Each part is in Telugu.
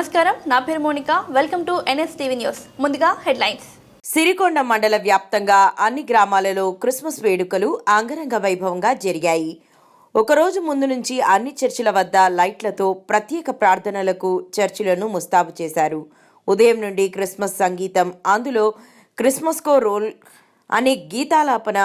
నమస్కారం. నా పేరు Monika. Welcome to NS TV news. ముందుగా హెడ్లైన్స్. సిరికొండ మండల వ్యాప్తంగా అన్ని గ్రామాలలో క్రిస్మస్ వేడుకలు అంగరంగ వైభవంగా జరిగాయి. ఒకరోజు ముందు నుంచి అన్ని చర్చిల వద్ద లైట్లతో ప్రత్యేక ప్రార్థనలకు చర్చిలను ముస్తాబు చేశారు. ఉదయం నుండి క్రిస్మస్ సంగీతం అందులో క్రిస్మస్కో రోల్ అనే గీతాలాపన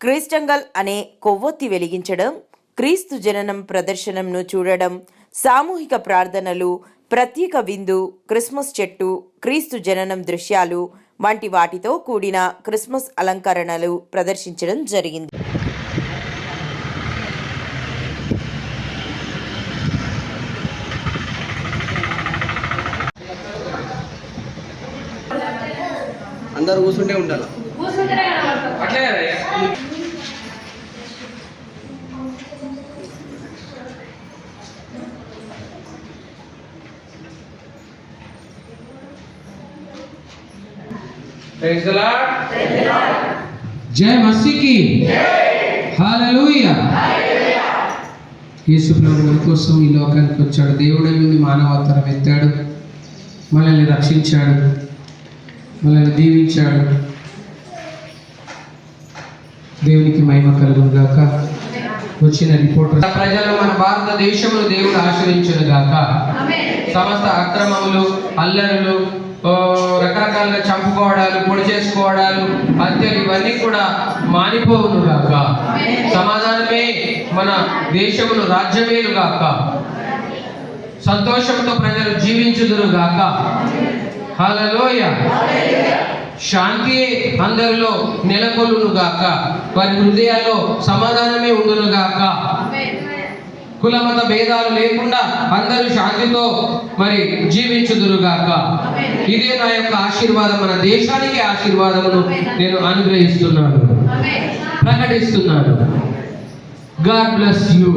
క్రిస్టంగల్ అనే కొవ్వొత్తి వెలిగించడం క్రీస్తు జననం ప్రదర్శనంను చూడడం సామూహిక ప్రార్థనలు ప్రత్యేక విందు క్రిస్మస్ చెట్టు క్రీస్తు జననం దృశ్యాలు వంటి వాటితో కూడిన క్రిస్మస్ అలంకరణలు ప్రదర్శించడం జరిగింది. అందరు కూర్చుంటే ఉండాలి? అట్లే జయ మసీకి హల్లెలూయా యేసు ప్రభు మన కోసం ఈ లోకానికి వచ్చాడు. దేవుడి నుండి మానవతరం ఎత్తాడు. మనల్ని రక్షించాడు. మనల్ని దీవించాడు. దేవునికి మహిమ కలుగును గాక. వచ్చిన రిపోర్టర్. ప్రజలు మన భారతదేశమును దేవుడు ఆశ్రయించును గాక. సమస్త అక్రమములు అల్లరులు రకరకాలుగా చంపుకోవడాలు పొడి చేసుకోవడాలు హత్యలు ఇవన్నీ కూడా మానిపోవును గాక. సమాధానమే మన దేశమును రాజ్యమేలు గాక. సంతోషంతో ప్రజలు జీవించుదురు గాక. హల్లెలూయ. శాంతి అందరిలో నెలకొల్లును గాక. వారి హృదయాల్లో సమాధానమే ఉండును గాక. కులమత భేదాలు లేకుండా అందరూ శాంతితో మరి జీవించుదురుగాక. ఇదే నా యొక్క ఆశీర్వాదం మన దేశానికి ఆశీర్వాదమును నేను అనుగ్రహిస్తున్నాను. ప్రకటిస్తున్నాను. God bless you.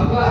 అబ్బా